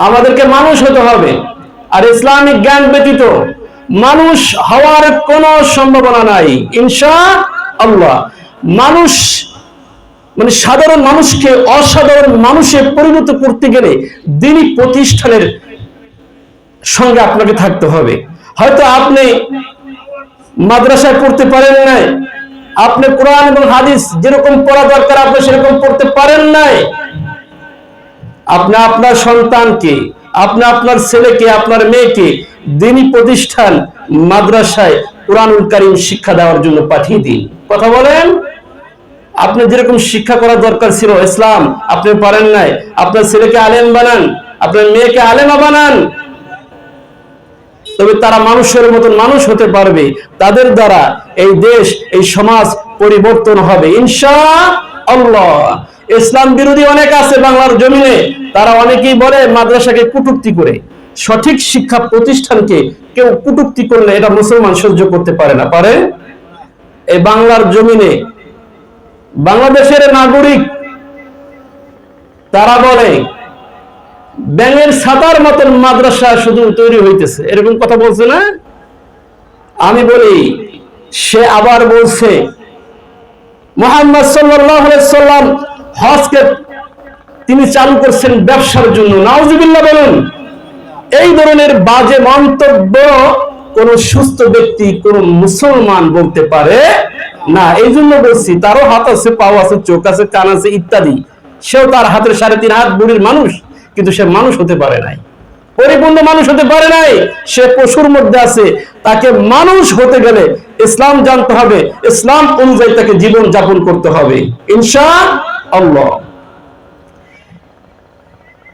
আমাদেরকে মানুষ হতে হবে। আর ইসলামিক জ্ঞান ব্যতীত মানুষ হওয়ার কোনো সম্ভাবনা নাই। ইনশা আল্লাহ মানুষ মানে সাধারণ মানুষকে অসাধারণ মানুষে পরিণত করতে গেলে দিনই প্রতিষ্ঠানের সঙ্গে আপনাকে থাকতে হবে। হয়তো আপনি মাদ্রাসায় পড়তে পারেন নাই। আপনি কোরআন এবং হাদিস যেরকম পড়া দরকার, আপনি সেরকম পড়তে পারেন নাই। আপনি আপনার সন্তানকে, আপনি আপনার ছেলেকে, আপনার মেয়েকে দিনই প্রতিষ্ঠান মাদ্রাসায় কোরআনুল কারিম শিক্ষা দেওয়ার জন্য পাঠিয়ে দিন। কথা বলেন? আপনি যেরকম শিক্ষা করা দরকার ছিল, ইসলাম, আপনি পারেন নাই। আপনার ছেলেকে আলেম বানান, আপনার মেয়েকে আলেমা বানান। তবে তারা মানুষের মতন মানুষ হতে পারবে। তাদের দ্বারা এই দেশ, এই সমাজ পরিবর্তন হবে। ইনশা আল্লাহ ইসলাম বিরোধী অনেক আছে বাংলার জমিনে। তারা অনেকেই বলে মাদ্রাসাকে কুটুক্তি করে। সঠিক শিক্ষা প্রতিষ্ঠানকে কেউ কুটুক্তি করলে এটা মুসলমান সহ্য করতে পারে না। পারে? এই বাংলার জমিনে বাংলাদেশের নাগরিক, তারা বলে, ব্যাঙের ছাতার মতন মাদ্রাসা শুধু তৈরি হইতেছে। এরকম কথা বলছে না? আমি বলি, সে আবার বলছে, মোহাম্মদ সাল্লাম হজকে তিনি চালু করছেন ব্যবসার জন্য। নাওজুবিল্লাহ বলুন, এই ধরনের বাজে মন্তব্য কোন সুস্থ ব্যক্তি, কোন মুসলমান বলতে পারে না। এই জন্য বলছি, তারও হাত আছে, পাও আছে, চোখ আছে, কান আছে ইত্যাদি। সেও তার হাতের সাড়ে তিন হাত বুড়ির মানুষ, কিন্তু সে মানুষ হতে পারে নাই। পরিপূর্ণ মানুষ হতে পারে নাই। সে পশুর মধ্যে আছে। তাকে মানুষ হতে গেলে ইসলাম জানতে হবে। ইসলাম অনুযায়ী তাকে জীবন যাপন করতে হবে। ইনশা আল্লাহ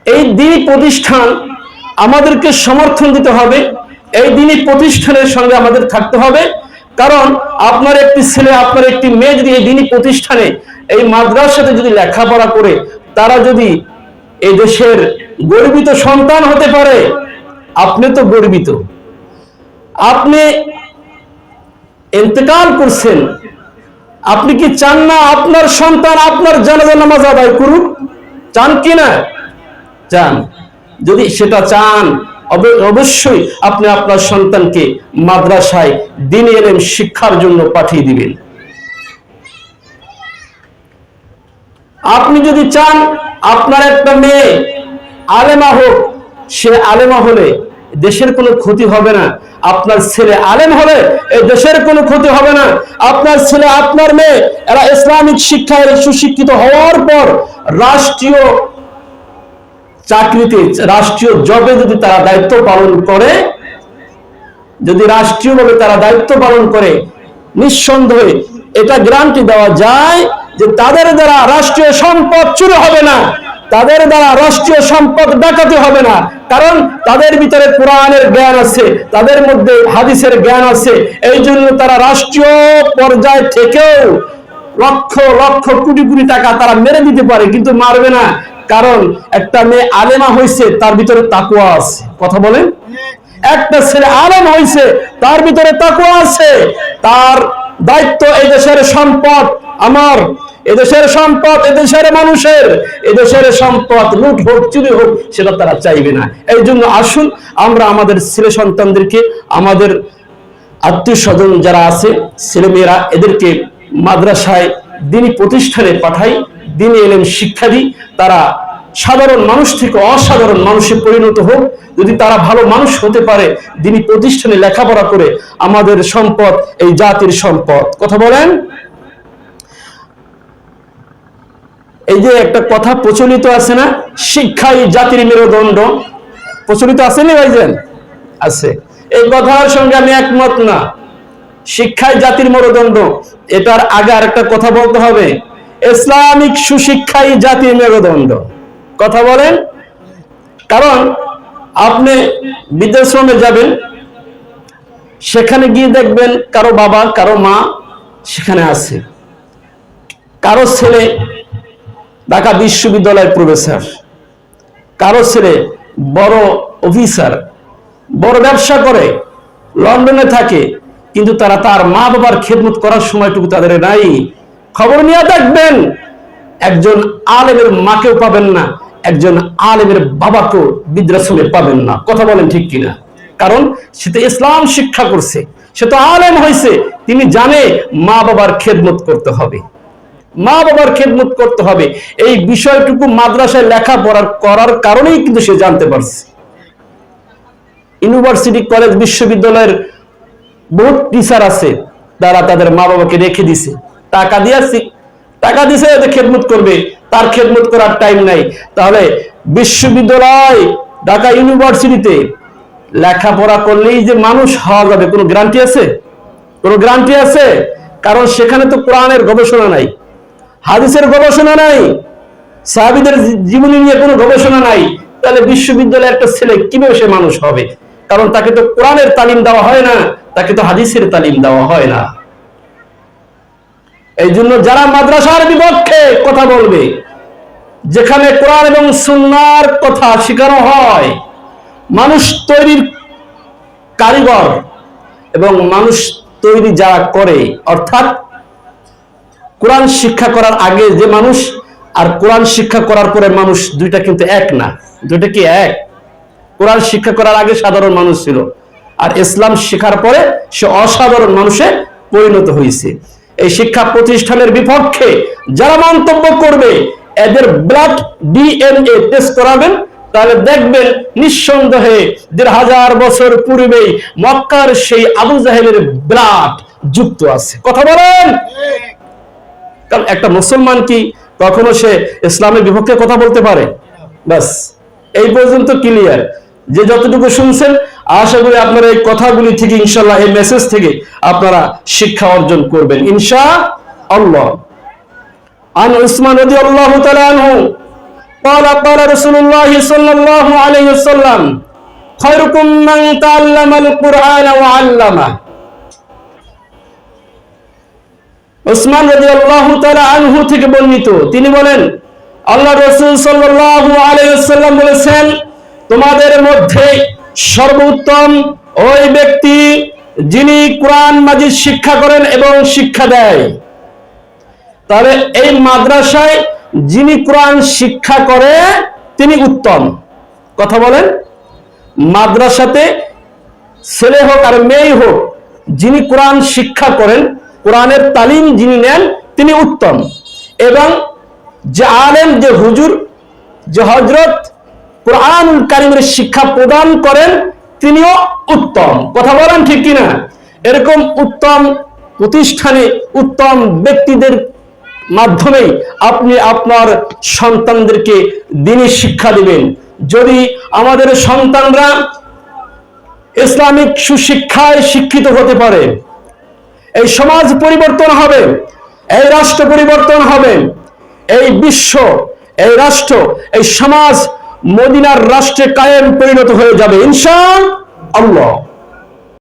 এই দিনই প্রতিষ্ঠান আমাদেরকে সমর্থন দিতে হবে। এই দিনই প্রতিষ্ঠানের সঙ্গে আমাদের থাকতে হবে। কারণ আপনার একটি ছেলে, আপনার একটি মেয়ে যদি এই দিনই প্রতিষ্ঠানে, এই মাদ্রাসাতে যদি লেখাপড়া করে, তারা যদি এই দেশের গর্বিত সন্তান হতে পারে। আপনি তো গর্বিত। আপনি ইন্তেকাল করছেন। আপনি কি চান না আপনার সন্তান আপনার জানাজা নামাজ আদায় করুক? চান কি না? চান। যদি সেটা চান অবশ্যই আপনি আপনার সন্তানকে মাদ্রাসায় দিন এলেম শিক্ষার জন্য পাঠিয়ে দিবেন। আপনি যদি চান আপনার একটা মেয়ে আলেমা হোক, সে আলেমা হলে দেশের কোনো ক্ষতি হবে না। আপনার ছেলে আলেম হলে এই দেশের কোনো ক্ষতি হবে না। আপনার ছেলে, আপনার মেয়ে, এরা ইসলামিক শিক্ষায় সুশিক্ষিত হওয়ার পর রাষ্ট্রীয় চাকরিতে, রাষ্ট্রীয় জবে যদি তারা দায়িত্ব পালন করে, যদি রাষ্ট্রীয়ভাবে তারা দায়িত্ব পালন করে, নিঃসন্দেহে এটা গ্যারান্টি দেওয়া যায় যে তাদের দ্বারা রাষ্ট্রীয় সম্পদ চুরি হবে না, তাদের দ্বারা রাষ্ট্রীয় সম্পদ ডাকাতি হবে না। কারণ তাদের ভিতরে কোরআনের জ্ঞান আছে, তাদের মধ্যে হাদিসের জ্ঞান আছে। এই জন্য তারা রাষ্ট্রীয় পর্যায় থেকেও লক্ষ লক্ষ, কোটি কোটি টাকা তারা মেরে দিতে পারে, কিন্তু মারবে না। কারণ একটা মেয়ে আলেমা হয়েছে তার ভিতরে তাকুয়া আছে। কথা বলেন? একটা ছেলে আলেম হয়েছে তার ভিতরে তাকুয়া আছে। তার দায়িত্ব এই দেশের সম্পদ আমার। এদেশের সম্পদ এদেশের মানুষের। এদেশের সম্পদ লুট হোক, চুরি হোক, সেটা তারা চাইবে না। এই জন্য আসুন, আমরা আমাদের ছেলে সন্তানদেরকে, আমাদের আত্মীয় স্বজন যারা আছে ছেলেমেয়েরা এদেরকে মাদ্রাসায় দিনই প্রতিষ্ঠানে পাঠাই, দিনে এলেন শিক্ষা দিই, তারা সাধারণ মানুষ থেকে অসাধারণ মানুষে পরিণত হোক। যদি তারা ভালো মানুষ হতে পারে দিনই প্রতিষ্ঠানে লেখাপড়া করে, আমাদের সম্পদ, এই জাতির সম্পদ। কথা বলেন? এই যে একটা কথা প্রচলিত আছে না? শিক্ষাই জাতির মেরুদণ্ড। প্রচলিত আছে না ভাইজান? আছে। এই কথার সঙ্গে আমি একমত না। শিক্ষাই জাতির মেরুদণ্ড। এটার আগে আরেকটা কথা বলতে হবে। ইসলামিক সুশিক্ষাই জাতির মেরুদণ্ড। কথা বলেন। কারণ আপনি বৃদ্ধাশ্রমে যাবেন, সেখানে গিয়ে দেখবেন কারও বাবা, কারও মা সেখানে আছে। কারও ছেলে ঢাকা বিশ্ববিদ্যালয়ের প্রফেসর, কারও ছেলে বড় অফিসার, বড় ব্যবসা করে, লন্ডনে থাকে, কিন্তু তারা তার মা বাবার খেদমত করার সময়টুকু তাদের নাই। খবর নিয়ে দেখবেন, একজন আলেমের মাকেও পাবেন না। একজন আলেমের বাবাকেও বৃদ্ধাশ্রমে পাবেন না। কথা বলেন ঠিক কিনা? কারণ সে তো ইসলাম শিক্ষা করছে, সে তো আলেম হয়েছে, তিনি জানে মা বাবার খেদমত করতে হবে। মা বাবার খেদমত করতে হবে। এই বিষয়টুকু মাদ্রাসায় লেখাপড়ার করার কারণেই কিন্তু সে জানতে পারছে। ইউনিভার্সিটি, কলেজ, বিশ্ববিদ্যালয়ের বহুত টিচার আছে, তারা তাদের মা বাবাকে রেখে দিছে। টাকা দিয়েছি, টাকা দিছে খেদমত করবে। তার খেদমত করার টাইম নাই। তাহলে বিশ্ববিদ্যালয়, ঢাকা ইউনিভার্সিটিতে লেখাপড়া করলেই যে মানুষ হওয়া যাবে, কোনো গ্যারান্টি আছে? কোনো গ্যারান্টি আছে? কারণ সেখানে তো কোরআনের গবেষণা নাই, হাদিসের গবেষণা নাই, সাহাবিদের জীবনী নিয়ে কোনো গবেষণা নাই। তাহলে বিশ্ববিদ্যালয়ের একটা ছেলে কীভাবে সে মানুষ হবে? কারণ তাকে তো কোরআনের তালিম দেওয়া হয় না, তাকে তো হাদিসের তালিম দেওয়া হয় না। এই জন্য যারা মাদ্রাসার বিপক্ষে কথা বলবে, যেখানে কোরআন এবং সুন্নার কথা শেখানো হয়, মানুষ তৈরির কারিগর এবং মানুষ তৈরি যারা করে, অর্থাৎ কোরআন শিক্ষা করার আগে যে মানুষ আর কোরআন শিক্ষা করার পরে মানুষ দুইটা কিন্তু এক না, দুইটা কি এক? কোরআন শিক্ষা করার আগে সাধারণ মানুষ ছিল, আর ইসলাম শেখার পরে সে অসাধারণ মানুষে পরিণত হয়েছে। এই শিক্ষা প্রতিষ্ঠানের বিপক্ষে যারা মন্তব্য করবে, এদের ব্লাড ডিএনএ টেস্ট করাবেন, তাহলে দেখবেন নিঃসন্দেহে দেড় হাজার বছর পূর্বেই মক্কার সেই আবু জাহেলের ব্লাড যুক্ত আছে। কথা বলেন! কারণ একটা মুসলমান কি কখনো সে ইসলামের বিপক্ষে কথা বলতে পারে? ব্যাস, এই পর্যন্ত ক্লিয়ার যে যতটুকু শুনছেন আশা করি আপনারা এই কথাগুলি থেকে ইনশাল্লাহ এই মেসেজ থেকে আপনারা শিক্ষা অর্জন করবেন ইনশা আল্লাহ عن عثمان رضي الله تعالى عنه قال قال رسول الله صلى الله عليه وسلم خيركم من تعلم القرآن وعلمه ওসমান রাদিয়াল্লাহু তাআলা আনহু থেকে বর্ণিত তিনি বলেন আল্লাহ রাসূল সাল্লাল্লাহু আলাইহি ওয়াসাল্লাম বলেছেন তোমাদের মধ্যে সর্বোত্তম ওই ব্যক্তি যিনি কোরআন মাজিদ শিক্ষা করেন এবং শিক্ষা দেয়। তাহলে এই মাদ্রাসায় যিনি কোরআন শিক্ষা করে, তিনি উত্তম। কথা বলেন? মাদ্রাসাতে ছেলে হোক আর মেয়ে হোক, যিনি কোরআন শিক্ষা করেন, কোরআনের তালিম যিনি নেন, তিনি উত্তম। এবং যে আলেম, যে হুজুর, যে হজরত কোরআন কারিমের শিক্ষা প্রদান করেন, তিনিও উত্তম। কথা বলেন ঠিক কিনা? এরকম উত্তম প্রতিষ্ঠানে উত্তম ব্যক্তিদের মাধ্যমেই আপনি আপনার সন্তানদেরকে দিনই শিক্ষা দিবেন। যদি আমাদের সন্তানরা ইসলামিক সুশিক্ষায় শিক্ষিত হতে পারে, এই সমাজ পরিবর্তন হবে, এই রাষ্ট্র পরিবর্তন হবে, এই বিশ্ব, এই রাষ্ট্র, এই সমাজ মদিনার রাষ্ট্রে কায়েম পরিণত হয়ে যাবে ইনশা আল্লাহ